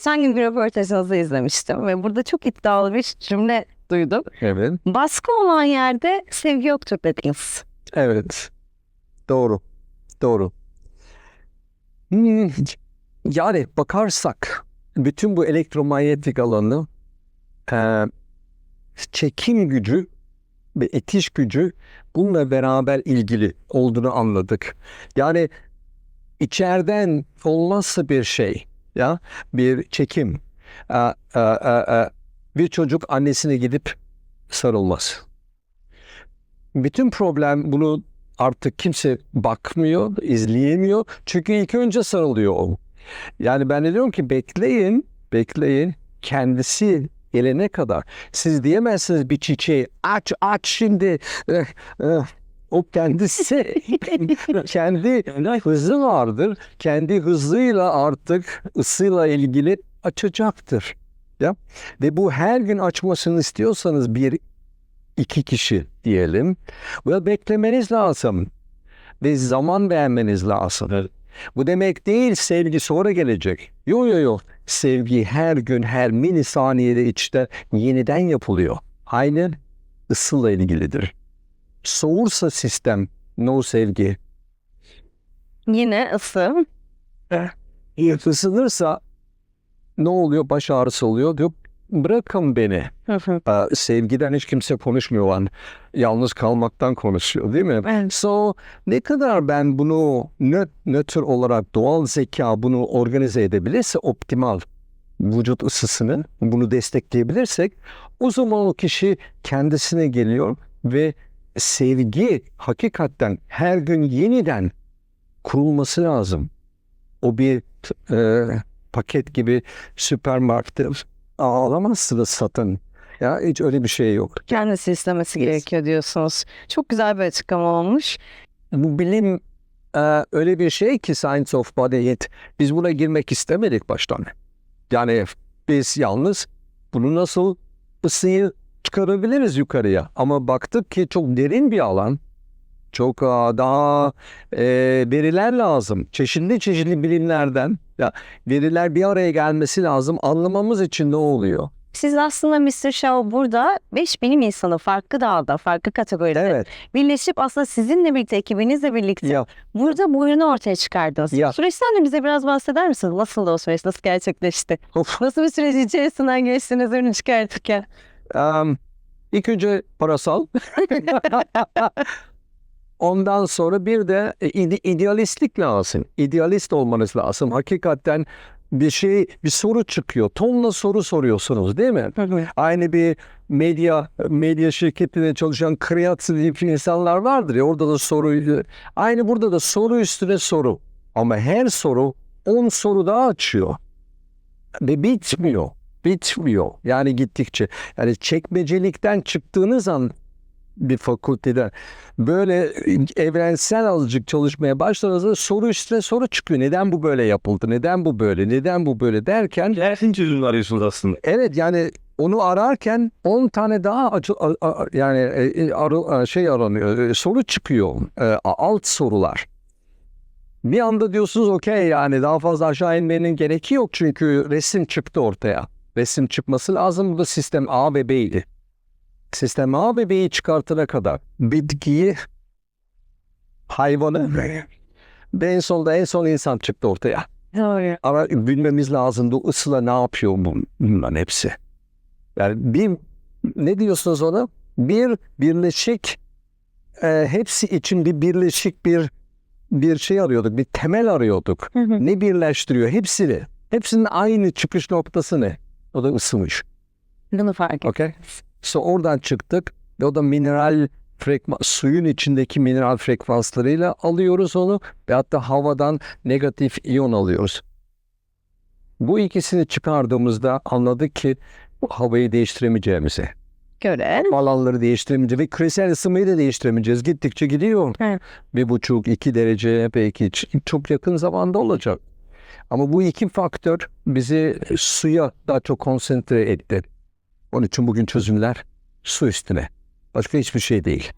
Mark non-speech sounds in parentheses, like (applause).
geçen gün bir röportajınızı izlemiştim ve burada çok iddialı bir cümle duydum. Evet. Baskı olan yerde sevgi yoktur dediniz. Evet. Doğru. Doğru. Hmm, Yani bakarsak bütün bu elektromanyetik alanı e, çekim gücü ve etiş gücü bununla beraber ilgili olduğunu anladık. Yani içeriden olmazsa bir şey ya bir çekim bir çocuk annesine gidip sarılmaz. Bütün problem bunu artık kimse bakmıyor, izleyemiyor. Çünkü ilk önce sarılıyor o. Yani ben de diyorum ki bekleyin, bekleyin. Kendisi gelene kadar. Siz diyemezsiniz bir çiçeği aç aç şimdi. O kendisi (laughs) kendi hızı vardır. Kendi hızıyla artık ısıyla ilgili açacaktır. Ya ve bu her gün açmasını istiyorsanız bir iki kişi diyelim ve beklemeniz lazım ve zaman vermeniz lazım. Bu demek değil sevgi sonra gelecek. Yok yok yok. Sevgi her gün her mini saniyede içte yeniden yapılıyor. Aynı ısıyla ilgilidir. Soğursa sistem no sevgi. Yine ısı. Isınırsa ne oluyor? Baş ağrısı oluyor. Diyor bırakın beni. Ee, sevgiden hiç kimse konuşmuyor lan. Yalnız kalmaktan konuşuyor değil mi? Evet. So ne kadar ben bunu nö- nötr olarak doğal zeka bunu organize edebilirse optimal vücut ısısını bunu destekleyebilirsek o zaman o kişi kendisine geliyor ve sevgi hakikaten her gün yeniden kurulması lazım. O bir e, paket gibi süpermarkette alamazsınız satın. Ya hiç öyle bir şey yok. Kendisi istemesi gerekiyor diyorsunuz. Çok güzel bir açıklama olmuş. Bu bilim e, öyle bir şey ki Science of Body It. Biz buna girmek istemedik baştan. Yani biz yalnız bunu nasıl ısıyı çıkarabiliriz yukarıya. Ama baktık ki çok derin bir alan. Çok daha e, veriler lazım. Çeşitli çeşitli bilimlerden ya, veriler bir araya gelmesi lazım. Anlamamız için ne oluyor? Siz aslında Mr. Shaw burada 5 bilim insanı farklı dalda, farklı kategoride Evet. birleşip aslında sizinle birlikte, ekibinizle birlikte Ya, burada bu ürünü ortaya çıkardınız. Ya. Süreçten de bize biraz bahseder misiniz? Nasıl o süreç, nasıl gerçekleşti? of. Nasıl bir süreç içerisinden geçtiniz ürünü çıkartırken? Um, ilk önce parasal. (laughs) Ondan sonra bir de e, ide- idealistlik lazım. İdealist olmanız lazım. Hakikaten bir şey, bir soru çıkıyor. Tonla soru soruyorsunuz değil mi? Aynı bir medya medya şirketinde çalışan kreatif insanlar vardır ya orada da soru aynı burada da soru üstüne soru. Ama her soru 10 soru daha açıyor. Ve bitmiyor. Bitmiyor. Yani gittikçe. Yani çekmecelikten çıktığınız an bir fakültede böyle evrensel azıcık çalışmaya başladığınızda soru üstüne soru çıkıyor. Neden bu böyle yapıldı? Neden bu böyle? Neden bu böyle derken Dersin çözümünü arıyorsunuz aslında. Evet yani onu ararken 10 tane daha acı, a- a- yani e, arı- şey aranıyor, e, soru çıkıyor, e, alt sorular. Bir anda diyorsunuz okey yani daha fazla aşağı inmenin gereği yok çünkü resim çıktı ortaya. Resim çıkması lazım. Bu da sistem A ve B'ydi. Sistem A ve B'yi çıkartana kadar bitkiyi, hayvanı ve (laughs) en sonunda en son insan çıktı ortaya. Ama bilmemiz lazım bu ısıla ne yapıyor bu- bunların hepsi. Yani bir ne diyorsunuz ona? Bir birleşik e, hepsi için bir birleşik bir bir şey arıyorduk. Bir temel arıyorduk. Ne birleştiriyor? Hepsini. Hepsinin aynı çıkış noktası ne? O da ısımış. Bunu fark ettim. Okay? So oradan çıktık ve o da mineral frekma, suyun içindeki mineral frekanslarıyla alıyoruz onu ve hatta havadan negatif iyon alıyoruz. Bu ikisini çıkardığımızda anladık ki bu havayı değiştiremeyeceğimizi, Göre. alanları değiştiremeyeceğiz ve küresel ısınmayı da değiştiremeyeceğiz. Gittikçe gidiyor. Evet. Bir buçuk, iki derece belki çok yakın zamanda olacak. Ama bu iki faktör bizi suya daha çok konsantre etti. Onun için bugün çözümler su üstüne. Başka hiçbir şey değil.